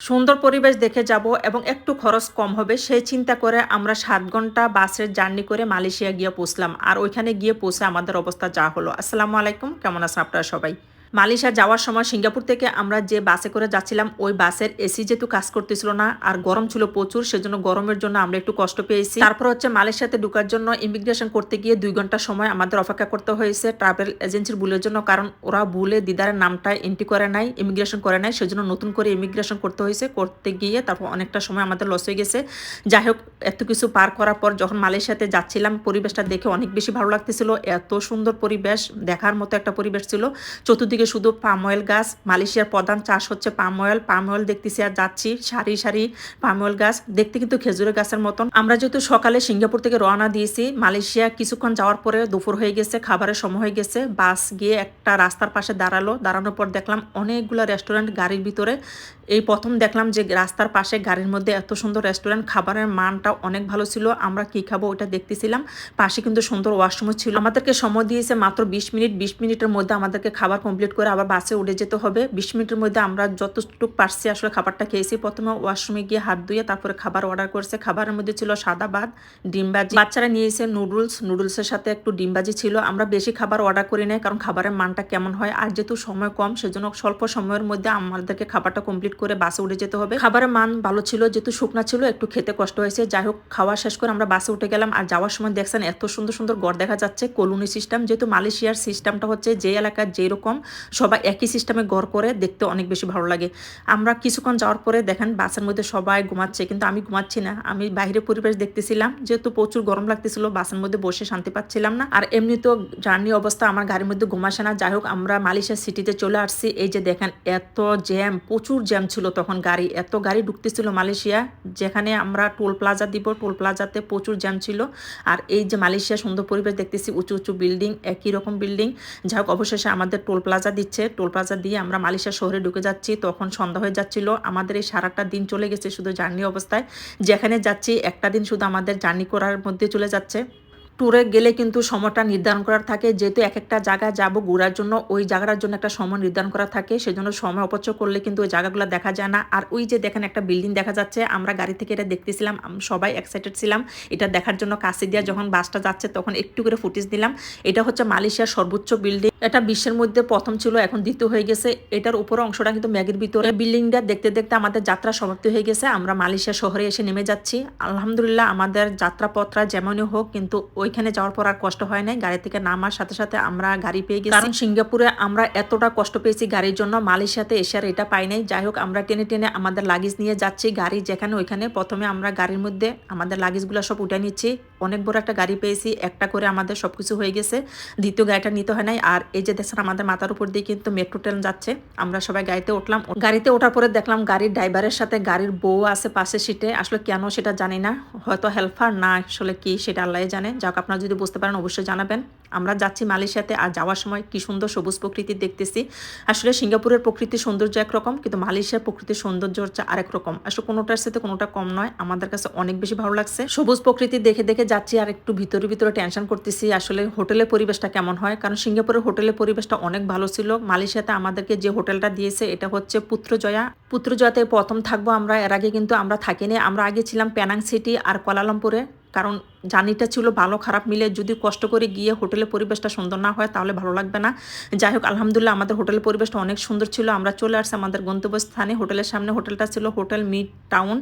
সুন্দর পরিবেশ দেখে যাব এবং একটু খরচ কম হবে, সেই চিন্তা করে আমরা সাত ঘণ্টা বাসের জার্নি করে মালয়েশিয়া গিয়ে পৌঁছলাম। আর ওইখানে গিয়ে পৌঁছে আমাদের অবস্থা যা হলো। আসসালামু আলাইকুম। কেমন আছেন আপনারা সবাই? মালয়েশিয়া যাওয়ার সময় সিঙ্গাপুর থেকে আমরা যে বাসে করে যাচ্ছিলাম, ওই বাসের এসি যেহেতু কাজ করতেছিল না, আর গরম ছিল প্রচুর, সেজন্য গরমের জন্য আমরা একটু কষ্ট পেয়েছি। তারপর হচ্ছে মালয়েশিয়াতে ঢুকার জন্য ইমিগ্রেশন করতে গিয়ে দুই ঘণ্টা সময় আমাদের অপেক্ষা করতে হয়েছে ট্রাভেল এজেন্সির ভুলের জন্য, কারণ ওরা ভুলে দিদারের নামটা এন্ট্রি করে নাই ইমিগ্রেশন করে নাই, সেজন্য নতুন করে ইমিগ্রেশন করতে হয়েছে। করতে গিয়ে তারপর অনেকটা সময় আমাদের লস হয়ে গেছে। যাই হোক, এত কিছু পার করার পর যখন মালয়েশিয়াতে যাচ্ছিলাম, পরিবেশটা দেখে অনেক বেশি ভালো লাগতেছিল। এত সুন্দর পরিবেশ, দেখার মতো একটা পরিবেশ ছিল। চতুর্দিকে শুধু পাম অয়েল গাছ। মালয়েশিয়ার প্রধান চাষ হচ্ছে পাম অয়েল। পাম অয়েল দেখতেছি আর যাচ্ছি সারি সারি পাম অয়েল গাছ। দেখতে কিন্তু খেজুরের গাছের মতন। আমরা যেহেতু সকালে সিঙ্গাপুর থেকে রওনা দিয়েছি, মালয়েশিয়া কিছুক্ষণ যাওয়ার পরে দুপুর হয়ে গেছে, খাবারের সময় হয়ে গেছে। বাস গিয়ে একটা রাস্তার পাশে দাঁড়াল। দাঁড়ানোর পর দেখলাম অনেকগুলো রেস্টুরেন্ট গাড়ির ভিতরে। এই প্রথম দেখলাম যে রাস্তার পাশে গাড়ির মধ্যে এত সুন্দর রেস্টুরেন্ট, খাবারের মানটা অনেক ভালো ছিল। আমরা কি খাব ওটা দেখতেছিলাম। পাশে কিন্তু সুন্দর ওয়াশরুমও ছিল। আমাদেরকে সময় দিয়েছে মাত্র বিশ মিনিট। বিশ মিনিটের মধ্যে আমাদেরকে খাবার কমপ্লিট করে আবার বাসে উঠে যেতে হবে। বিশ মিনিটের মধ্যে আমরা যতটুকু পারছি আসলে খাবারটা খেয়েছি। প্রথমে ওয়াশরুমে গিয়ে হাত ধুয়ে তারপরে খাবার অর্ডার করছে। খাবারের মধ্যে ছিল সাদা ভাত ডিমবাজি বাচ্চারা নিয়েছে নুডলস নুডলসের সাথে একটু ডিমবাজি ছিল। আমরা বেশি খাবার অর্ডার করি নাই কারণ খাবারের মানটা কেমন হয়। আর যেহেতু সময় কম, সেজন্য স্বল্প সময়ের মধ্যে আমাদেরকে খাবারটা কমপ্লিট করে বাসে উঠে যেতে হবে। খাবারের মান ভালো ছিল, যেহেতু শুকনা ছিল, একটু খেতে কষ্ট হয়েছে। যাই হোক, খাওয়া শেষ করে আমরা বাসে উঠে গেলাম। আর যাওয়ার সময় দেখছেন এত সুন্দর সুন্দর গড় দেখা যাচ্ছে। কলোনি সিস্টেম যেহেতু মালয়েশিয়ার সিস্টেমটা হচ্ছে যে এলাকার যেই রকম সবাই একই সিস্টেমে গড় করে দেখতে অনেক বেশি ভালো লাগে। আমরা কিছুক্ষণ যাওয়ার পরে দেখেন বাসের মধ্যে সবাই ঘুমাচ্ছে, কিন্তু আমি ঘুমাচ্ছি না। আমি বাইরে পরিবেশ দেখতেছিলাম, যেহেতু প্রচুর গরম লাগতেছিল, বাসের মধ্যে বসে শান্তি পাচ্ছিলাম না। আর এমনি তো জার্নি অবস্থা, আমার গাড়ির মধ্যে ঘুমাসে না। যাই হোক, আমরা মালয়েশিয়া সিটিতে চলে আসছি। এই যে দেখেন, এত জ্যাম প্রচুর জ্যাম ছিল তখন গাড়ি। এত গাড়ি ঢুকতেছিল মালয়েশিয়া, যেখানে আমরা টোল প্লাজা দিব। টোল প্লাজাতে প্রচুর জ্যাম ছিল। আর এই যে মালয়েশিয়া সুন্দর পরিবেশ দেখতেছি, উঁচু উঁচু বিল্ডিং একই রকম বিল্ডিং যাই হোক, অবশেষে আমাদের টোল প্লাজা দিচ্ছে টোল প্লাজা দিয়ে আমরা মালয়েশিয়া শহরে ঢুকে যাচ্ছি। তখন সন্ধ্যা হয়ে যাচ্ছিল। আমাদের এই সারাটা দিন চলে গেছে শুধু জার্নি অবস্থায়। যেখানে যাচ্ছি, একটা দিন শুধু আমাদের জার্নি করার মধ্যে চলে যাচ্ছে। ট্যুরে গেলে কিন্তু সময়টা নির্ধারণ করার থাকে। যেহেতু এক একটা জায়গা যাব ঘোরার জন্য, ওই জায়গাটার জন্য একটা সময় নির্ধারণ করা থাকে। সেজন্য সময় অপচয় করলে কিন্তু ওই জায়গাগুলো দেখা যায় না। আর ওই যে দেখেন একটা বিল্ডিং দেখা যাচ্ছে, আমরা গাড়ি থেকে এটা দেখতেছিলাম সবাই এক্সাইটেড ছিলাম। এটা দেখার জন্য কাছে দিয়ে যখন বাসটা যাচ্ছে তখন একটু করে ফুটেজ দিলাম। এটা হচ্ছে মালয়েশিয়ার সর্বোচ্চ বিল্ডিং। এটা বিশ্বের মধ্যে প্রথম ছিল, এখন দ্বিতীয় হয়ে গেছে। এটার উপরে অংশটা কিন্তু ম্যাগের ভিতরে। বিল্ডিংটা দেখতে দেখতে আমাদের যাত্রা সমাপ্তি হয়ে গেছে। আমরা মালয়েশিয়া শহরে এসে নেমে যাচ্ছি। আলহামদুলিল্লাহ, আমাদের যাত্রাপত্রা যেমনই হোক, কিন্তু ওইখানে যাওয়ার পর আর কষ্ট হয় নাই, গাড়ি থেকে নামার সাথে সাথে আমরা গাড়ি পেয়ে গেছি। কারণ সিঙ্গাপুরে আমরা এতটা কষ্ট পেয়েছি গাড়ির জন্য, মালয়েশিয়াতে এসে আর এটা পাই নাই। যাই হোক, আমরা টেনে টেনে আমাদের লাগেজ নিয়ে যাচ্ছি গাড়ি যেখানে ওইখানে। প্রথমে আমরা গাড়ির মধ্যে আমাদের লাগেজগুলো সব উঠে নিচ্ছি। অনেক বড় একটা গাড়ি পেয়েছি, একটা করে আমাদের সবকিছু হয়ে গেছে। দ্বিতীয় গাড়িটা নিতে হয় নাই। আর এই যে দেখছেন আমাদের মাথার উপর দিয়ে কিন্তু মেট্রো ট্রেন যাচ্ছে। আমরা সবাই গাড়িতে উঠলাম। গাড়িতে ওঠার পরে দেখলাম গাড়ির ড্রাইভারের সাথে গাড়ির বউ আছে পাশে সিটে আসলে কেন সেটা জানি না। হয়তো হেল্পার না আসলে কি সেটা আল্লাহ জানে। যাক আপনারা যদি বুঝতে পারেন, অবশ্যই জানাবেন। আমরা যাচ্ছি মালয়েশিয়াতে আর যাওয়ার সময় কি সুন্দর সবুজ প্রকৃতি দেখতেছি। আসলে সিঙ্গাপুরের প্রকৃতির সৌন্দর্য একরকম, কিন্তু মালয়েশিয়ার প্রকৃতির সৌন্দর্য হচ্ছে আরেক রকম। আসলে কোনোটার সাথে কোনোটা কম নয়, আমাদের কাছে অনেক বেশি ভালো লাগছে। সবুজ প্রকৃতি দেখে দেখে যাচ্ছি আর একটু ভিতরে ভিতরে টেনশন করতেছি, আসলে হোটেলের পরিবেশটা কেমন হয়? কারণ সিঙ্গাপুরের হোটেলের পরিবেশটা অনেক ভালো ছিল। মালয়েশিয়াতে আমাদেরকে যে হোটেলটা দিয়েছে, এটা হচ্ছে পুত্রজয়া। পুত্রজয়াতে প্রথম থাকব আমরা, এর আগে কিন্তু আমরা থাকিনি। আমরা আগে ছিলাম প্যানাং সিটি আর কোয়ালালামপুরে। কারণ জার্নিটা ছিল ভালো খারাপ মিলে যদি কষ্ট করে গিয়ে হোটেলের পরিবেশটা সুন্দর না হয় তাহলে ভালো লাগবে না। যাই হোক, আলহামদুলিল্লাহ আমাদের হোটেলের পরিবেশটা অনেক সুন্দর ছিল। আমরা চলে আসছি আমাদের গন্তব্যস্থানে। হোটেলের সামনে হোটেলটা ছিল হোটেল মিড টাউন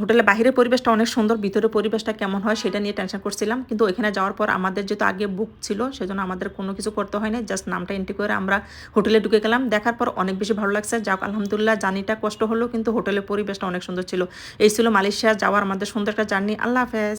হোটেলের বাইরের পরিবেশটা অনেক সুন্দর, ভিতরের পরিবেশটা কেমন হয় সেটা নিয়ে টেনশন করছিলাম। কিন্তু ওইখানে যাওয়ার পর আমাদের যেহেতু আগে বুক ছিল, সেজন্য আমাদের কোনো কিছু করতে হয় না জাস্ট নামটা এন্ট্রি করে আমরা হোটেলে ঢুকে গেলাম। দেখার পর অনেক বেশি ভালো লাগছে। যাক আলহামদুলিল্লাহ জার্নিটা কষ্ট হলো, কিন্তু হোটেলের পরিবেশটা অনেক সুন্দর ছিল। এই ছিল মালয়েশিয়া যাওয়ার আমাদের সুন্দর একটা জার্নি। আল্লাহ হাফেজ।